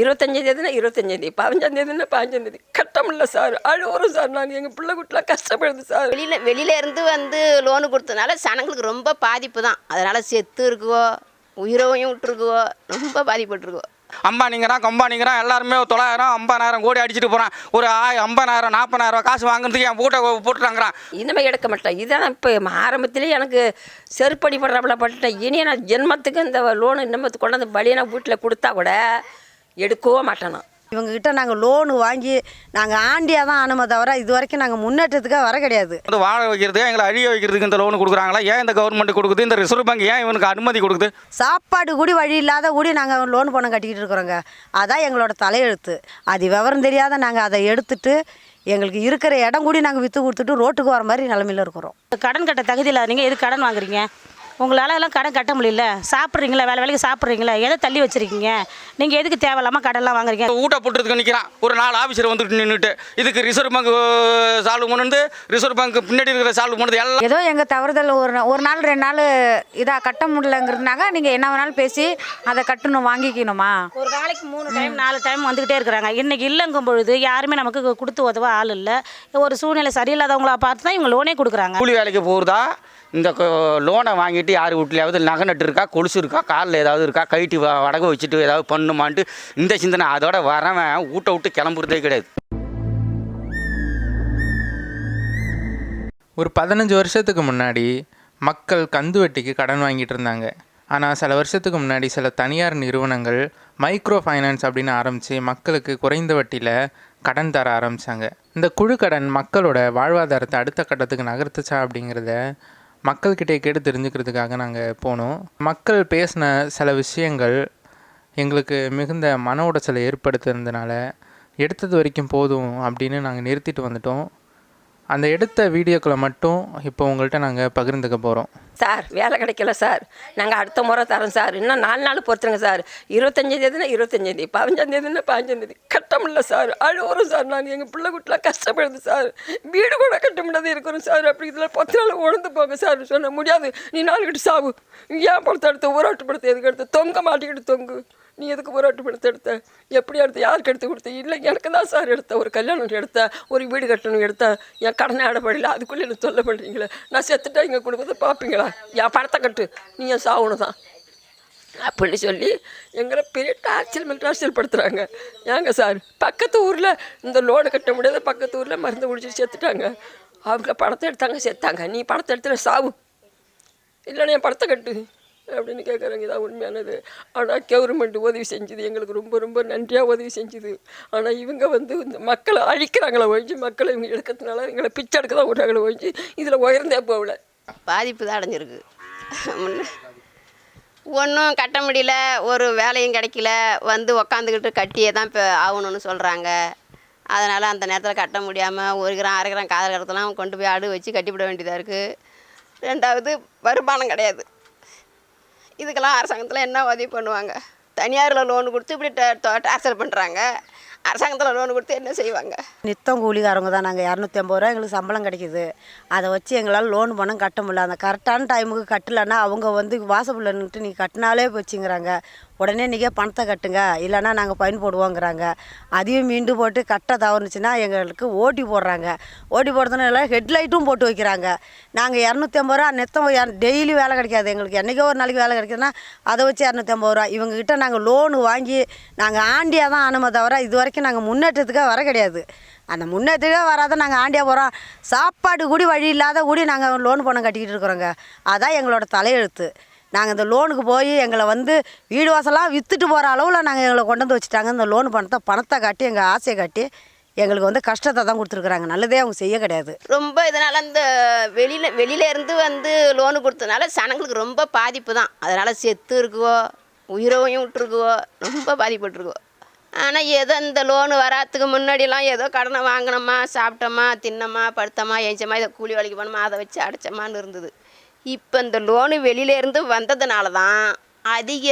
இருபத்தஞ்சாம் தேதினா இருபத்தஞ்சாம் தேதி பதினஞ்சாம் தேதினா பதினஞ்சாம் தேதி. கட்ட முடியல சார் அழுவுறோம் சார் நான் எங்கள் பிள்ளை குட்டிலாம் கஷ்டப்படுது சார். வெளியில வெளியில இருந்து வந்து லோனு கொடுத்ததுனால சனங்களுக்கு ரொம்ப பாதிப்பு தான் அதனால செத்து இருக்குவோ உயிரோவையும் விட்டுருக்குவோ ரொம்ப பாதிப்பட்டிருக்கோ அம்பானிங்கிறான் கம்பானிங்கிறான் எல்லாருமே தொள்ளாயிரம் ஐம்பதாயிரம் கோடி அடிச்சுட்டு போகிறான் ஒரு ஆய் ஐம்பதாயிரம் நாற்பதாயிரம் காசு வாங்குறதுக்கு என் பூட்டை போட்டுறாங்கிறான் இனிமே எடுக்க மாட்டேன். இதான் இப்போ ஆரம்பத்திலே எனக்கு செருப்படி படுறாப்புல பட்டுட்டேன். இனி நான் ஜென்மத்துக்கு இந்த லோனு இன்னமத்துக்கு கொண்டாந்து பலியனா வீட்டில் கொடுத்தா கூட எடுக்கவே மாட்டேன். நான் இவங்ககிட்ட நாங்கள் லோனு வாங்கி நாங்கள் ஆண்டியாக தான் ஆனமே தவிர இது வரைக்கும் நாங்கள் முன்னேற்றத்துக்காக வர கிடையாது. வந்து வாழ வைக்கிறதுக்கு எங்களை அழிய வைக்கிறதுக்கு இந்த லோன் கொடுக்குறாங்களா? ஏன் இந்த கவர்மெண்ட் கொடுக்குது? இந்த ரிசர்வ் பேங்க் ஏன் இவனுக்கு அனுமதி கொடுக்குது? சாப்பாடு கூடி வழி இல்லாத கூடி நாங்கள் லோன் பணம் கட்டிக்கிட்டு இருக்கிறோங்க. அதான் எங்களோட தலையெழுத்து. அது விவரம் தெரியாத நாங்கள் அதை எடுத்துட்டு எங்களுக்கு இருக்கிற இடம் கூடி நாங்கள் விற்று கொடுத்துட்டு ரோட்டுக்கு வர மாதிரி நிலமையில இருக்கிறோம். கடன் கட்ட தகுதி இல்லாதீங்க எது கடன் வாங்குறீங்க? உங்களால் எல்லாம் கடன் கட்ட முடியல. சாப்பிட்றீங்களா? வேலை வேலைக்கு சாப்பிட்றீங்களா? எதை தள்ளி வச்சிருக்கீங்க? நீங்கள் எதுக்கு தேவையில்லாமல் கடன்லாம் வாங்குறீங்க? ஊட்ட போட்டுறதுக்கு நிற்கிறான் ஒரு நாலு ஆஃபீஸர் வந்துட்டு நின்றுட்டு இதுக்கு ரிசர்வ் பேங்க் சால்வ் பண்ணுது ரிசர்வ் பேங்க் பின்னாடி இருக்கிற சால்வ் பண்ணுது எல்லாம் ஏதோ எங்கள் தவறுதல் ஒரு நா- ஒரு நாள் ரெண்டு நாள் இதாக கட்ட முடியலங்கிறதுனாங்க நீங்கள் என்ன வேணாலும் பேசி அதை கட்டணும் வாங்கிக்கணுமா? ஒரு நாளைக்கு மூணு டைம் நாலு டைம் வந்துக்கிட்டே இருக்கிறாங்க. இன்னைக்கு இல்லைங்கும் பொழுது யாருமே நமக்கு கொடுத்து உதவ ஆள் இல்லை. ஒரு சூழ்நிலை சரியில்லாதவங்களா பார்த்து தான் இவங்க லோனே கொடுக்குறாங்க. கூலி வேலைக்கு போகிறதா இந்த லோனை வாங்கிட்டு யார் வீட்லையாவது நகை நட்டு இருக்கா கொலுசு இருக்கா காலில் ஏதாவது இருக்கா கைட்டு வ- வடகு வச்சுட்டு ஏதாவது பண்ணுமான்ட்டு இந்த சிந்தனை. அதோட வரவன் ஊட்ட விட்டு கிளம்புறதே கிடையாது. ஒரு பதினஞ்சு வருஷத்துக்கு முன்னாடி மக்கள் கந்து வட்டிக்கு கடன் வாங்கிட்டு இருந்தாங்க. ஆனால் சில வருஷத்துக்கு முன்னாடி சில தனியார் நிறுவனங்கள் மைக்ரோ ஃபைனான்ஸ் அப்படின்னு ஆரம்பித்து மக்களுக்கு குறைந்த வட்டியில் கடன் தர ஆரம்பித்தாங்க இந்த குழு கடன் மக்களோட வாழ்வாதாரத்தை அடுத்த கட்டத்துக்கு நகர்த்துச்சா அப்படிங்கிறத மக்கள்கிட்டே கேட்டு தெரிஞ்சுக்கிறதுக்காக நாங்கள் போனோம். மக்கள் பேசின சில விஷயங்கள் எங்களுக்கு மிகுந்த மன உடைச்சலை ஏற்படுத்துறதுனால எடுத்தது வரைக்கும் போதும் அப்படின்னு நாங்கள் நிறுத்திட்டு வந்துட்டோம். அந்த எடுத்த வீடியோக்களை மட்டும் இப்போ உங்கள்கிட்ட நாங்கள் பகிர்ந்துக்க போகிறோம் சார் வேலை கிடைக்கல சார். நாங்கள் அடுத்த முறை தரோம் சார். இன்னும் நாலு நாள் பொறுத்துருங்க சார். இருபத்தஞ்சாம் தேதினா பதினஞ்சாந்தேதினா தேதி பதினஞ்சாம் தேதினா கட்ட முடியல சார். அழுவுறோம் சார் நாங்கள் எங்கள் பிள்ளை குட்டிலாம் கஷ்டப்படுது சார். வீடு கூட கட்ட முடியாது இருக்கிறோம் சார். அப்படி இதில் பத்து நாள் உணர்ந்து போங்க சார். சொன்ன முடியாது. நீ நாலு கிட்ட சாவு. ஏன் படுத்த எடுத்து ஊராட்டு படுத்து எதுக்கு எடுத்து தொங்க மாட்டிக்கிட்டு தொங்கு? நீ எதுக்கு ஊராட்டு பணத்தை எடுத்த? எப்படி எடுத்த? யாருக்கு எடுத்து கொடுத்த? இல்லை எனக்கு தான் சார் எடுத்த. ஒரு கல்யாணம் எடுத்த ஒரு வீடு கட்டணும் எடுத்த. என் கடனை ஆடப்படல அதுக்குள்ளே எனக்கு சொல்ல பண்ணுறீங்களே நான் செத்துட்டா இங்கே குடும்பத்தை பார்ப்பீங்களா என் படத்தை கட்டு. நீ என் சாகணும் தான் அப்படின்னு சொல்லி எங்களை பெரிய டார்ச்சல் மேல் டார்ச்சல் படுத்துகிறாங்க ஏங்க சார்? பக்கத்து ஊரில் இந்த லோடு கட்ட முடியாத பக்கத்து ஊரில் மருந்து குடிச்சிட்டு செத்துட்டாங்க. அவங்க பணத்தை எடுத்தாங்க செத்தாங்க. நீ பணத்தை எடுத்துகிற சாவு. இல்லைன்னா என் படத்தை கட்டு. அப்படின்னு கேட்குறாங்க இதான் உண்மையானது. ஆனால் கவர்மெண்ட் உதவி செஞ்சுது எங்களுக்கு ரொம்ப ரொம்ப நன்றியாக உதவி செஞ்சுது. ஆனால் இவங்க வந்து இந்த மக்களை அழிக்கிறாங்களே ஒழிஞ்சு மக்களை இவங்க எடுக்கிறதுனால எங்களை பிச்சை எடுக்க தான் விட்றாங்களே ஒழிஞ்சு இதில் உயர்ந்தே போகல. பாதிப்பு தான் அடைஞ்சிருக்கு. முன்ன ஒன்றும் கட்ட முடியல. ஒரு வேலையும் கிடைக்கல. வந்து உக்காந்துக்கிட்டு கட்டியே தான் இப்போ ஆகணும்னு சொல்கிறாங்க அதனால் அந்த நேரத்தில் கட்ட முடியாமல் ஒரு கிராம் அரை கிராம் காதல் கடத்தெல்லாம் கொண்டு போய் அடு வச்சு கட்டிவிட வேண்டியதாக இருக்குது ரெண்டாவது வருமானம் கிடையாது. இதுக்கெல்லாம் அரசாங்கத்தில் என்ன உதவி பண்ணுவாங்க? தனியாரில் லோன் கொடுத்து இப்படி டார்ச்சர் பண்ணுறாங்க அரசாங்கத்தில் லோன் கொடுத்து என்ன செய்வாங்க? நித்தம் கூலிக்காரங்க தான் நாங்கள் இரநூத்தி ஐம்பது ரூபா எங்களுக்கு சம்பளம் கிடைக்குது. அதை வச்சு எங்களால் லோன் பணம் கட்ட முடியல. அந்த கரெக்டான டைமுக்கு கட்டலைன்னா அவங்க வந்து வாசப்பில் நின்றுட்டு நீ கட்டினாலே போச்சுங்கிறாங்க. உடனே நீங்கள் பணத்தை கட்டுங்க. இல்லைன்னா நாங்கள் ஃபைன் போடுவோங்கிறாங்க. அதையும் மீண்டு போட்டு கட்ட தவறுனுச்சுன்னா எங்களுக்கு ஓட்டி போடுறாங்க. ஓட்டி போடுறதுனால ஹெட்லைட்டும் போட்டு வைக்கிறாங்க. நாங்கள் இரநூத்தம்பது ரூபா நித்தம் டெய்லி வேலை கிடைக்காது. எங்களுக்கு என்றைக்கோ ஒரு நாளைக்கு வேலை கிடைக்குதுன்னா அதை வச்சு இரநூத்தம்பது ரூபா. இவங்ககிட்ட நாங்கள் லோனு வாங்கி நாங்கள் ஆண்டியாக தான் ஆனமே தவிர இது வரைக்கும் நாங்கள் முன்னேற்றத்துக்காக வர கிடையாது. அந்த முன்னேற்றத்துக்கே வராத நாங்கள் ஆண்டியாக போகிறோம் சாப்பாடு கூடி வழி இல்லாத கூடி நாங்கள் லோன் பணம் கட்டிக்கிட்டு இருக்கிறோங்க. அதான் எங்களோட தலையெழுத்து. நாங்கள் இந்த லோனுக்கு போய் எங்களை வந்து வீடு வாசலாம் விற்றுட்டு போகிற அளவில் நாங்கள் எங்களை கொண்டு வந்து வச்சுட்டாங்க. இந்த லோன் பணத்தை பணத்தை காட்டி எங்கள் ஆசையை காட்டி எங்களுக்கு வந்து கஷ்டத்தை தான் கொடுத்துருக்குறாங்க. நல்லதே அவங்க செய்ய கிடையாது. ரொம்ப இதனால் அந்த வெளியில் வெளியில இருந்து வந்து லோனு கொடுத்ததுனால சனங்களுக்கு ரொம்ப பாதிப்பு தான். அதனால் செத்து இருக்குவோ உயிரவையும் விட்டுருக்குவோ ரொம்ப பாதிப்பட்டுருக்குவோ. ஆனால் ஏதோ இந்த லோனு வராதுக்கு முன்னாடிலாம் ஏதோ கடனை வாங்கினோமா சாப்பிட்டோமா தின்னோமா படுத்தோமா ஏஞ்சமா இதை கூலி வேலைக்கு போனோமா அதை வச்சு அடைச்சோமான்னு இருந்தது. இப்போ இந்த லோனு வெளியிலேருந்து வந்ததுனால தான் அதிக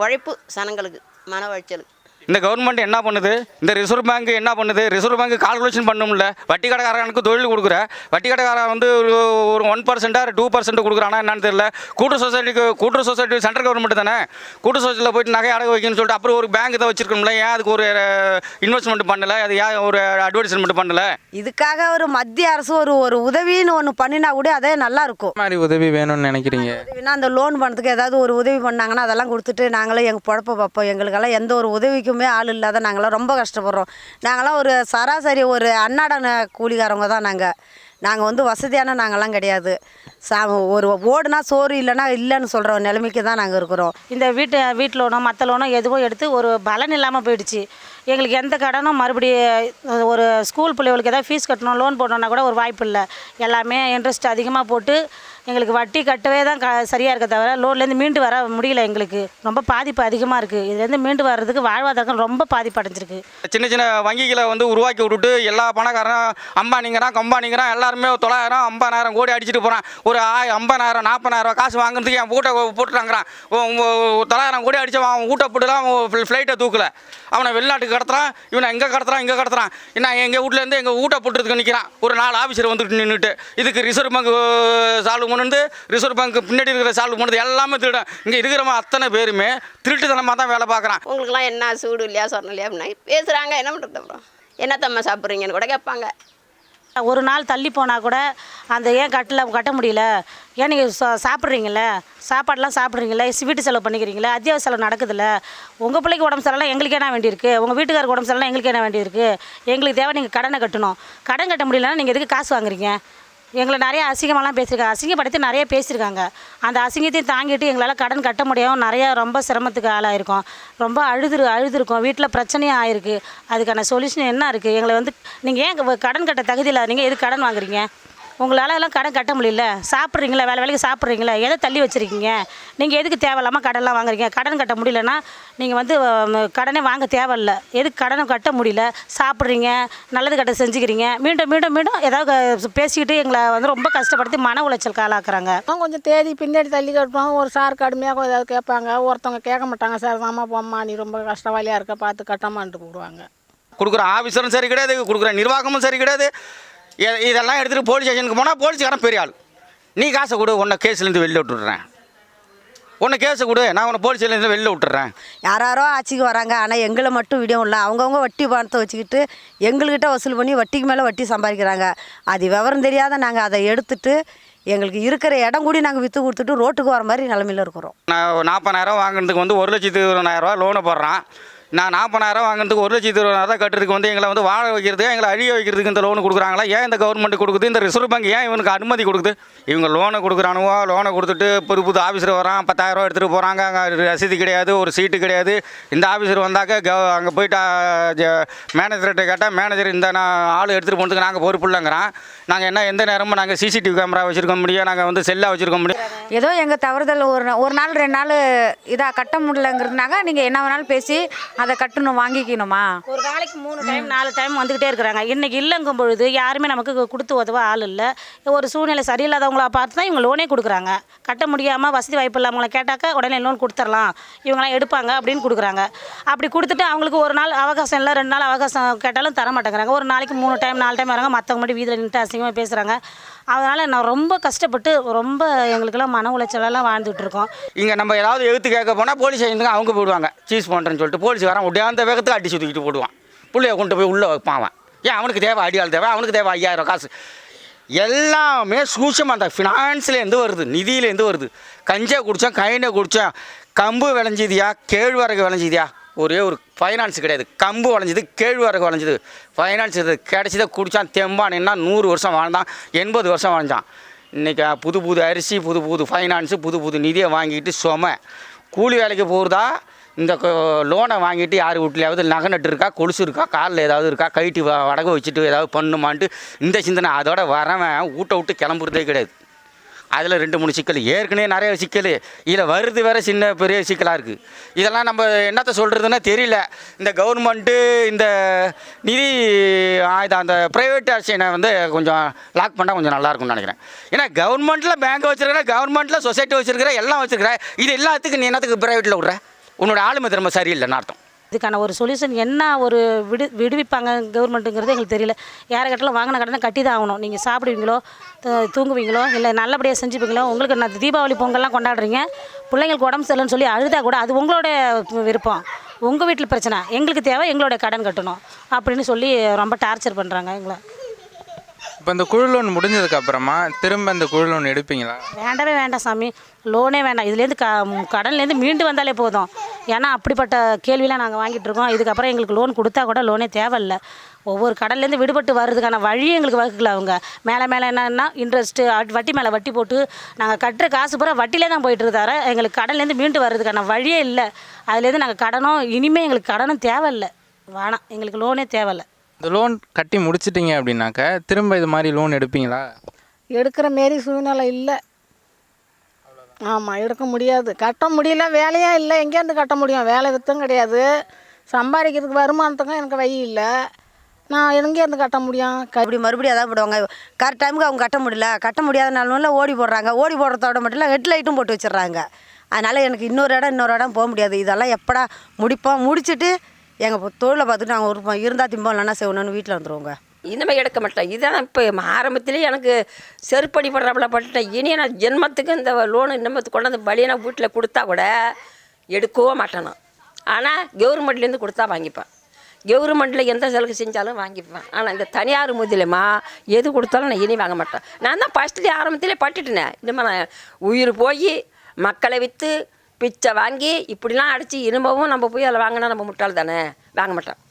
உழைப்பு சனங்களுக்கு மன உளைச்சல். இந்த கவர்மெண்ட் என்ன பண்ணுது? இந்த ரிசர்வ் பேங்க் என்ன பண்ணுது? ரிசர்வ் பேங்க் கால்குலேஷன் பண்ணும்ல. வட்டி கடைக்காரனுக்கு தொழில் கொடுக்குற. வட்டி கடைக்காரன் வந்து ஒரு ஒரு ஒன் பர்சென்ட்டாக டூ பர்சன்ட் கொடுக்குறானா என்னன்னு தெரியல. கூட்டு சொசைட்டிக்கு கூட்டு சொசைட்டி சென்ட்ரல் கவர்மெண்ட் தானே? கூட்டு சொசைட்டியில் போயிட்டு நகை அடகு வைக்கணும்னு சொல்லிட்டு அப்புறம் ஒரு பேங்க் தான் வச்சிருக்கணும்ல. ஏன் அதுக்கு ஒரு இன்வெஸ்ட்மெண்ட் பண்ணல? அது ஏன் ஒரு அட்வர்டைஸ்மெண்ட் பண்ணல? இதுக்காக ஒரு மத்திய அரசு ஒரு ஒரு உதவின்னு ஒன்று பண்ணினா கூட அதே நல்லா இருக்கும். மாதிரி உதவி வேணும்னு நினைக்கிறீங்க? உதவினா அந்த லோன் பண்ணுறதுக்கு ஏதாவது ஒரு உதவி பண்ணாங்கன்னா அதெல்லாம் கொடுத்துட்டு நாங்களே எங்கள் பொழப்ப பார்ப்போம் எங்களுக்கெல்லாம் எந்த ஒரு உதவிக்குமே ஆள் இல்லாத நாங்களாம் ரொம்ப கஷ்டப்படுறோம். நாங்களாம் ஒரு சராசரி ஒரு அன்னாட கூலிக்காரவங்க தான் நாங்கள் நாங்கள் வந்து வசதியான நாங்கள்லாம் கிடையாது. சா ஒரு ஓடுனா சோறு இல்லைன்னா இல்லைன்னு சொல்கிற நிலைமைக்கு தான் நாங்கள் இருக்கிறோம். இந்த வீட்டு வீட்டு லோனோ மற்ற லோனோ எதுவும் எடுத்து ஒரு பலன் இல்லாமல் போயிடுச்சு. எங்களுக்கு எந்த கடனும் மறுபடியும் ஒரு ஸ்கூல் பிள்ளைகளுக்கு எதாவது ஃபீஸ் கட்டணும் லோன் போடணுன்னா கூட ஒரு வாய்ப்பு இல்லை. எல்லாமே இன்ட்ரெஸ்ட் அதிகமாக போட்டு எங்களுக்கு வட்டி கட்டவே தான் க சரியாக இருக்க தவிர லோன்லேருந்து மீண்டு வர முடியல எங்களுக்கு. ரொம்ப பாதிப்பு அதிகமாக இருக்குது இதுலேருந்து மீண்டு வர்றதுக்கு வாழ்வாதாரம் ரொம்ப பாதிப்பு அடைஞ்சிருக்கு சின்ன சின்ன வங்கிகளை வந்து உருவாக்கி விட்டுட்டு எல்லா பணக்காரன் அம்பானிங்கிறான் கம்பானிங்கிறான் எல்லாருமே தொள்ளாயிரம் ஐம்பதாயிரம் கோடி அடிச்சுட்டு போகிறான் ஒரு ஆய் ஐம்பதாயிரம் நாற்பதாயிரம் காசு வாங்குறதுக்கு என் வீட்டை போட்டுறாங்கிறான் தொள்ளாயிரம் கோடி அடிச்சு அவன் வீட்டை போட்டுலாம் ஃப்ளைட்டை தூக்கல. அவனை வெளிநாட்டுக்கு கடத்துறான் இவனை எங்கே கடத்துறான் இங்கே கடத்துறான். என்ன எங்கள் வீட்லேருந்து எங்கள் வீட்டை போட்டுறதுக்கு நிற்கிறான் ஒரு நாலு ஆஃபீஸர் வந்துட்டு நின்றுட்டு இதுக்கு ரிசர்வ் பேங்க் சால்வ் பண்ணுது ரிசர்வ் பேங்க் பின்னாடி இருக்கிற சால்வ் பண்ணுது எல்லாமே திருடன். இங்கே இருக்கிறவன் அத்தனை பேருமே திருட்டுத்தனமாக தான் வேலை பார்க்குறான். உங்களுக்குலாம் என்ன சூடு இல்லையா சொன்ன இல்லையா அப்படின்னா பேசுகிறாங்க என்ன பண்ணுறது அப்புறம்? என்னத்தம்மா சாப்பிட்றீங்கன்னு கூட கேட்பாங்க. ஒரு நாள் தள்ளி போனால் கூட அந்த ஏன் கட்டல கட்ட முடியல? ஏன் நீங்கள் சா சாப்பிட்றீங்கள சாப்பாடெலாம் சாப்பிட்றீங்களே வீட்டு செலவு பண்ணிக்கிறீங்களே அத்தியாவசிய செலவு நடக்குதுல்ல? உங்கள் பிள்ளைக்கு உடம்பு சரியில்லை எங்களுக்கு என்ன வேண்டியிருக்கு? உங்கள் வீட்டுக்காரருக்கு உடம்பு சரியில்லை எங்களுக்கு என்ன வேண்டியிருக்கு? எங்களுக்கு தேவை நீங்கள் கடனை கட்டணும். கடன் கட்ட முடியலன்னா நீங்கள் எதுக்கு காசு வாங்குறீங்க? எங்களை நிறைய அசிங்கமெல்லாம் பேசியிருக்காங்க. அசிங்கப்படுத்தி நிறைய பேசியிருக்காங்க. அந்த அசிங்கத்தையும் தாங்கிட்டு எங்களால் கடன் கட்ட முடியாமல் நிறையா ரொம்ப சிரமத்துக்கு ஆளாயிருக்கோம். ரொம்ப அழுதுரு அழுதுருக்கோம். வீட்டில் பிரச்சனையும் ஆயிருக்கு. அதுக்கான சொல்யூஷன் என்ன இருக்குது எங்களை வந்து நீங்கள் ஏன் கடன் கட்ட தகுதி இல்லாதீங்க? எதுக்கு கடன் வாங்குறீங்க? உங்களால் எல்லாம் கடன் கட்ட முடியல. சாப்பிட்றீங்களா? வேலை வேலைக்கு சாப்பிட்றீங்களா? எதை தள்ளி வச்சுருக்கீங்க? நீங்கள் எதுக்கு தேவையில்லாமல் கடன்லாம் வாங்குறீங்க? கடன் கட்ட முடியலன்னா நீங்கள் வந்து கடனே வாங்க தேவையில்ல. எதுக்கு கடனை கட்ட முடியல? சாப்பிட்றீங்க நல்லது கட்ட செஞ்சுக்கிறீங்க. மீண்டும் மீண்டும் மீண்டும் ஏதாவது பேசிக்கிட்டு எங்களை வந்து ரொம்ப கஷ்டப்படுத்தி மன உளைச்சல் ஆளாக்குறாங்க. அவன் கொஞ்சம் தேதி பின்னாடி தள்ளி கட்டுவாங்க. ஒரு சார் கடுமையாக ஏதாவது கேட்பாங்க. ஒருத்தவங்க கேட்க மாட்டாங்க. சார் தாம்மா போம்மா நீ ரொம்ப கஷ்டவாளியாக இருக்க. பார்த்து கட்டமான்ட்டு போடுவாங்க கொடுக்குற ஆஃபீஸரும் சரி கிடையாது. கொடுக்குற நிர்வாகமும் சரி கிடையாது. இதெல்லாம் எடுத்துகிட்டு போலீஸ் ஸ்டேஷனுக்கு போனால் போலீஸ்காரன் பெரிய ஆள். நீ காசை கொடு உன்னை கேஸ்லேருந்து வெளில விட்டுடுறேன். உன்னை கேஸை கொடு நான் உன்னை போலீஸ் ஸ்டேஷன்லேருந்து வெளில விட்டுறேன் யாராரோ ஆட்சிக்கு வராங்க ஆனால் எங்களை மட்டும் விடியும் இல்லை. அவங்கவுங்க வட்டி பணத்தை வச்சுக்கிட்டு எங்கள்கிட்ட வசூல் பண்ணி வட்டிக்கு மேலே வட்டி சம்பாதிக்கிறாங்க. அது விவரம் தெரியாத நாங்கள் அதை எடுத்துட்டு எங்களுக்கு இருக்கிற இடம் கூடி நாங்கள் விற்று கொடுத்துட்டு ரோட்டுக்கு வர மாதிரி நிலமையில இருக்கிறோம். நான் நாற்பதாயிரம் வாங்குறதுக்கு வந்து ஒரு லட்சத்து இருபதாயிரரூவா லோனை போடுறான். நான் நாற்பதாயிரம் வாங்குறதுக்கு ஒரு லட்சத்து இருபதாயிரம் கட்டுறதுக்கு வந்து எங்களை வந்து வாழ வைக்கிறதுக்கு எங்களை அழிய வைக்கிறதுக்கு இந்த லோன் கொடுக்குறாங்களா? ஏன் இந்த கவர்மெண்ட் கொடுக்குது? இந்த ரிசர்வ் பேங்க் ஏன் இவனுக்கு அனுமதி கொடுக்குது? இவங்க லோனை கொடுக்குறானுவோ? லோனை கொடுத்துட்டு புது புது ஆஃபீஸர் வரான் பத்தாயிரரூவா எடுத்துகிட்டு போகிறாங்க அங்கே ரசீது கிடையாது ஒரு சீட்டு கிடையாது. இந்த ஆஃபீஸர் வந்தாக்க கவ அங்கே போயிட்டு மேனேஜர்கிட்ட கேட்டால் மேனேஜர் இந்த நான் ஆள் எடுத்துகிட்டு போனதுக்கு நாங்கள் பொறுப்பு இல்லைங்கிறான். நாங்கள் என்ன எந்த நேரமும் நாங்கள் சிசிடிவி கேமரா வச்சுருக்க முடியும் நாங்கள் வந்து செல்லாக வச்சுருக்க முடியும். ஏதோ எங்கள் தவறுதல் ஒரு ஒரு நாள் ரெண்டு நாள் இதாக கட்ட முடியலங்கிறதுனாங்க நீங்கள் என்ன வேணாலும் பேசி அதை கட்டணும் வாங்கிக்கணுமா? ஒரு நாளைக்கு மூணு டைம் நாலு டைம் வந்துக்கிட்டே இருக்கிறாங்க. இன்னைக்கு இல்லைங்கும் பொழுது யாருமே நமக்கு கொடுத்து உதவ ஆள் இல்லை. ஒரு சூழ்நிலை சரியில்லாதவங்கள பார்த்து தான் இவங்க லோனே கொடுக்குறாங்க. கட்ட முடியாமல் வசதி வாய்ப்பு இல்லாமவங்கள கேட்டாக்கா உடனே லோன் கொடுத்துர்லாம் இவங்களாம் எடுப்பாங்க அப்படின்னு கொடுக்குறாங்க. அப்படி கொடுத்துட்டு அவங்களுக்கு ஒரு நாள் அவகாசம் இல்லை ரெண்டு நாள் அவகாசம் கேட்டாலும் தர மாட்டேங்கிறாங்க ஒரு நாளைக்கு மூணு டைம் நாலு டைம் வராங்க. மற்றவங்க மட்டும் வீதியில் நின்று அசிங்கமாக பேசுகிறாங்க அதனால் நான் ரொம்ப கஷ்டப்பட்டு ரொம்ப எங்களுக்கெல்லாம் மன உளைச்சலெல்லாம் வாழ்ந்துட்டு இருக்கோம் இங்கே நம்ம ஏதாவது எழுத்து கேட்க போனால் போலீஸ் ஸ்டேஷனுக்கு அவங்க போடுவாங்க சீஸ் பண்ணுறேன்னு சொல்லிட்டு போலீஸ் வரான் அந்த வேகத்துக்கு அடி சுற்றிக்கிட்டு போடுவான் பிள்ளைய கொண்டு போய் உள்ளே வைப்பான் அவன். ஏன் அவனுக்கு தேவை அடியால் தேவை? அவனுக்கு தேவை ஐயாயிரம் காசு. எல்லாமே சூட்சமாக அந்த ஃபினான்ஸ்லேருந்து வருது நிதியிலேருந்து வருது. கஞ்சா குடித்தோம் கைனை குடித்தோம் கம்பு விளைஞ்சிதியா? கேழ்வரகு விளைஞ்சிதியா? ஒரே ஒரு ஃபைனான்ஸ் கிடையாது. கம்பு வளைஞ்சது கேழ்வரகு வளைஞ்சது. ஃபைனான்ஸ் இது கிடச்சதை குடித்தான் தெம்பானின்னா நூறு வருஷம் வாழ்ந்தான் எண்பது வருஷம் வாழ்ந்தான். இன்றைக்கி புது புது அரிசி புது புது ஃபைனான்ஸு புது புது நிதியை வாங்கிட்டு சும. கூலி வேலைக்கு போகிறதா இந்த லோனை வாங்கிட்டு யார் வீட்லையாவது நகை நட்டு இருக்கா கொலுசு இருக்கா காலில் ஏதாவது இருக்கா கைட்டு வடகு வச்சுட்டு ஏதாவது பண்ணுமான்ட்டு இந்த சிந்தனை. அதோட வரவன் வீட்டை விட்டு கிளம்புறதே கிடையாது. அதில் ரெண்டு மூணு சிக்கல். ஏற்கனவே நிறைய சிக்கல். இதில் வருது வேறு சின்ன பெரிய சிக்கலாக இருக்குது இதெல்லாம் நம்ம என்னத்த சொல்கிறதுன்னா தெரியல. இந்த கவர்மெண்ட்டு இந்த நிதி ஆயுதம் அந்த ப்ரைவேட் அரசியனை வந்து கொஞ்சம் லாக் பண்ணால் கொஞ்சம் நல்லா இருக்கும்னு நினைக்கிறேன். ஏன்னா கவர்மெண்ட்டில் பேங்க் வச்சுருக்கிற கவர்மெண்ட்டில் சொசைட்டி வச்சுருக்கிற எல்லாம் வச்சுருக்கிற இது எல்லாத்துக்கும் நீ என்னத்துக்கு ப்ரைவேட்டில் விட்ற? உன்னோட ஆளுமை திறமை சரியில்லைன்னு அர்த்தம். இதுக்கான ஒரு சொல்யூஷன் என்ன ஒரு விடு விடுவிப்பாங்க கவர்மெண்ட்டுங்கிறது எங்களுக்கு தெரியல. யாரை கட்டலாம் வாங்கின கடனை கட்டி தான் ஆகணும். நீங்கள் சாப்பிடுவீங்களோ தூங்குவீங்களோ இல்லை நல்லபடியாக செஞ்சுப்பீங்களோ உங்களுக்கு நான் தீபாவளி பொங்கல்லாம் கொண்டாடுறீங்க பிள்ளைங்களுக்கு உடம்பு சரியில்லைன்னு சொல்லி அழுதா கூட அது உங்களோட விருப்பம். உங்கள் வீட்டில் பிரச்சனை. எங்களுக்கு தேவை எங்களோட கடன் கட்டணும். அப்படின்னு சொல்லி ரொம்ப டார்ச்சர் பண்ணுறாங்க எங்களை. இப்போ இந்த குழு லோன் முடிஞ்சதுக்கு அப்புறமா திரும்ப இந்த குழு லோன் எடுப்பீங்களா? வேண்டவே வேண்டாம் சாமி. லோனே வேண்டாம். இதுலேருந்து க கடன்லேருந்து மீண்டு வந்தாலே போதும். ஏன்னா அப்படிப்பட்ட கேள்வியெலாம் நாங்கள் வாங்கிட்டு இருக்கோம். இதுக்கப்புறம் எங்களுக்கு லோன் கொடுத்தா கூட லோனே தேவையில்ல. ஒவ்வொரு கடன்லேருந்து விடுபட்டு வர்றதுக்கான வழியே எங்களுக்கு வகுக்கல அவங்க. மேலே மேலே என்னென்னா இன்ட்ரெஸ்ட்டு வட்டி மேலே வட்டி போட்டு நாங்கள் கட்டுற காசு பூரா வட்டிலே தான் போயிட்டு இருக்காரு எங்களுக்கு கடன்லேருந்து மீண்டு வர்றதுக்கான வழியே இல்லை. அதுலேருந்து நாங்கள் கடனும் இனிமேல் எங்களுக்கு கடனும் தேவையில்லை. வேணாம். எங்களுக்கு லோனே தேவையில்லை. இந்த லோன் கட்டி முடிச்சிட்டிங்க அப்படின்னாக்க திரும்ப இது மாதிரி லோன் எடுப்பீங்களா? எடுக்கிற மாரி சூழ்நிலை இல்லை. ஆமாம் எடுக்க முடியாது. கட்ட முடியல வேலையே இல்லை. எங்கேருந்து கட்ட முடியும்? வேலை வித்தும் கிடையாது. சம்பாதிக்கிறதுக்கு வருமானத்துக்கும் எனக்கு வழி இல்லை. நான் எங்கேருந்து கட்ட முடியும்? இப்படி மறுபடியும் அதான் போடுவாங்க கரெக்ட் டைமுக்கு அவங்க கட்ட முடியல. கட்ட முடியாதனால ஓடி போடுறாங்க. ஓடி போடுறதோட மட்டும் இல்லை ஹெட் லைட்டும் போட்டு வச்சிடுறாங்க. அதனால் எனக்கு இன்னொரு இடம் இன்னொரு இடம் போக முடியாது. இதெல்லாம் எப்படா முடிப்போம்? முடிச்சுட்டு எங்கள் தொழிலை பார்த்துட்டு நாங்கள் ஒரு இருந்தால் திம்பம் இல்லைன்னா செய்யணும்னு வீட்டில் வந்துடுவோங்க இனிமேல் எடுக்க மாட்டேன். இதான் இப்போ ஆரம்பத்துலேயே எனக்கு செருப்படி படுறாப்புல பட்டுட்டேன். இனி நான் ஜென்மத்துக்கு இந்த லோனு இன்னமத்துக்கு கொண்டாந்து வழியை நான் வீட்டில் கொடுத்தா கூட எடுக்கவே மாட்டேன் நான். ஆனால் கவர்மெண்ட்லேருந்து கொடுத்தா வாங்கிப்பேன். கவர்மெண்ட்டில் எந்த செலவு செஞ்சாலும் வாங்கிப்பேன். ஆனால் இந்த தனியார் முதலியமா எது கொடுத்தாலும் நான் இனி வாங்க மாட்டேன். நான் தான் ஃபஸ்ட்லேயே ஆரம்பத்திலே பட்டுட்டேனே. இனிமேல் நான் உயிர் போய் மக்களை விற்று பிச்சை வாங்கி இப்படிலாம் அடித்து இனிமவும் நம்ம போய் அதில் வாங்கினா நம்ம முட்டாள் தானே வாங்க மாட்டோம்.